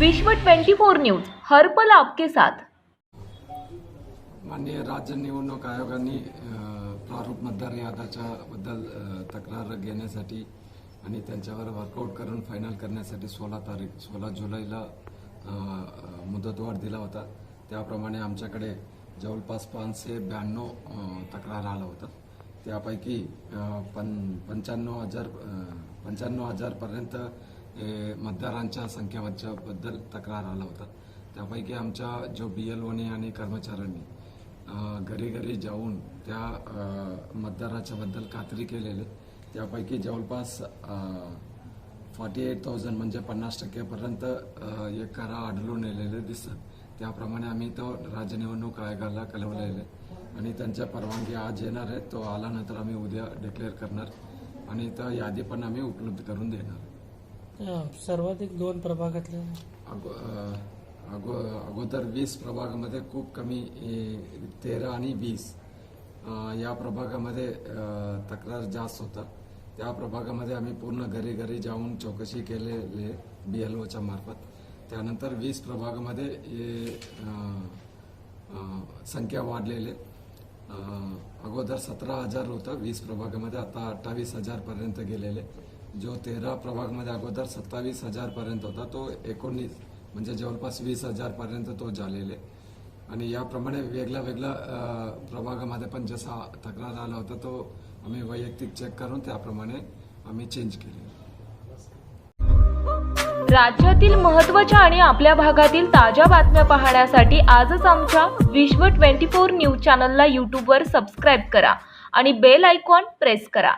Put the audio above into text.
विश्व 24 न्यूज हर्पल आपके साथ. माननीय राज्य निवडणूक आयोगाने प्रारूप मतदार यादाच्या बद्दल तक्रार घेण्यासाठी आणि त्यांच्यावर वर्कआउट करून फायनल करण्यासाठी सोळा तारीख सोळा जुलैला मुदतवाढ दिला होता. त्याप्रमाणे आमच्याकडे जवळपास पाचशे ब्याण्णव तक्रार आला होता. त्यापैकी अ, पं पंच्याण्णव हजार पंच्याण्णव हजारपर्यंत मतदारांच्या संख्येच्या बद्दल तक्रार आला होता. त्यापैकी आमच्या जो बी एल ओने आणि कर्मचाऱ्यांनी घरी घरी जाऊन त्या मतदाराच्याबद्दल मतदाराच्या बद्दल खात्री केलेले. त्यापैकी जवळपास फॉर्टी एट थाउजंड म्हणजे पन्नास टक्केपर्यंत एक करा आढळून येलेले दिसतात त्याप्रमाणे आम्ही तो राज्य निवडणूक आयोगाला कळवलेले आणि त्यांच्या परवानगी आज येणार आहे. तो आल्यानंतर आम्ही उद्या डिक्लेअर करणार. आणि त्या यादी पण आम्ही उपलब्ध करून देणार. सर्वाधिक दोन प्रभागातले. अगो अगो अगोदर वीस प्रभागामध्ये खूप कमी तेरा आणि वीस. या प्रभागामध्ये तक्रार जास्त होता. त्या प्रभागामध्ये आम्ही पूर्ण घरी घरी जाऊन चौकशी केलेले बी एल ओच्या मार्फत. त्यानंतर वीस प्रभागामध्ये हे, संख्या वाढलेले. अगोदर सतरा हजार होतं वीस प्रभागामध्ये आता अठ्ठावीस हजारपर्यंत गेलेले. जो तेरा प्रभागमध्ये अगोदर सत्तावीस हजारपर्यंत होता तो एकोणीस म्हणजे जवळपास वीस हजारपर्यंत तो झालेले आणि याप्रमाणे वेगळ्या वेगळ्या प्रभागामध्ये पण जसा तक्रार आला होता तो आम्ही वैयक्तिक चेक करून त्याप्रमाणे आम्ही चेंज केले. राज्यातील महत्त्वाच्या आणि आपल्या भागातील ताज्या बातम्या पाहण्यासाठी आजच आमच्या विश्व 24 न्यूज चॅनलला यूट्यूबवर सबस्क्राईब करा आणि बेल आयकॉन प्रेस करा.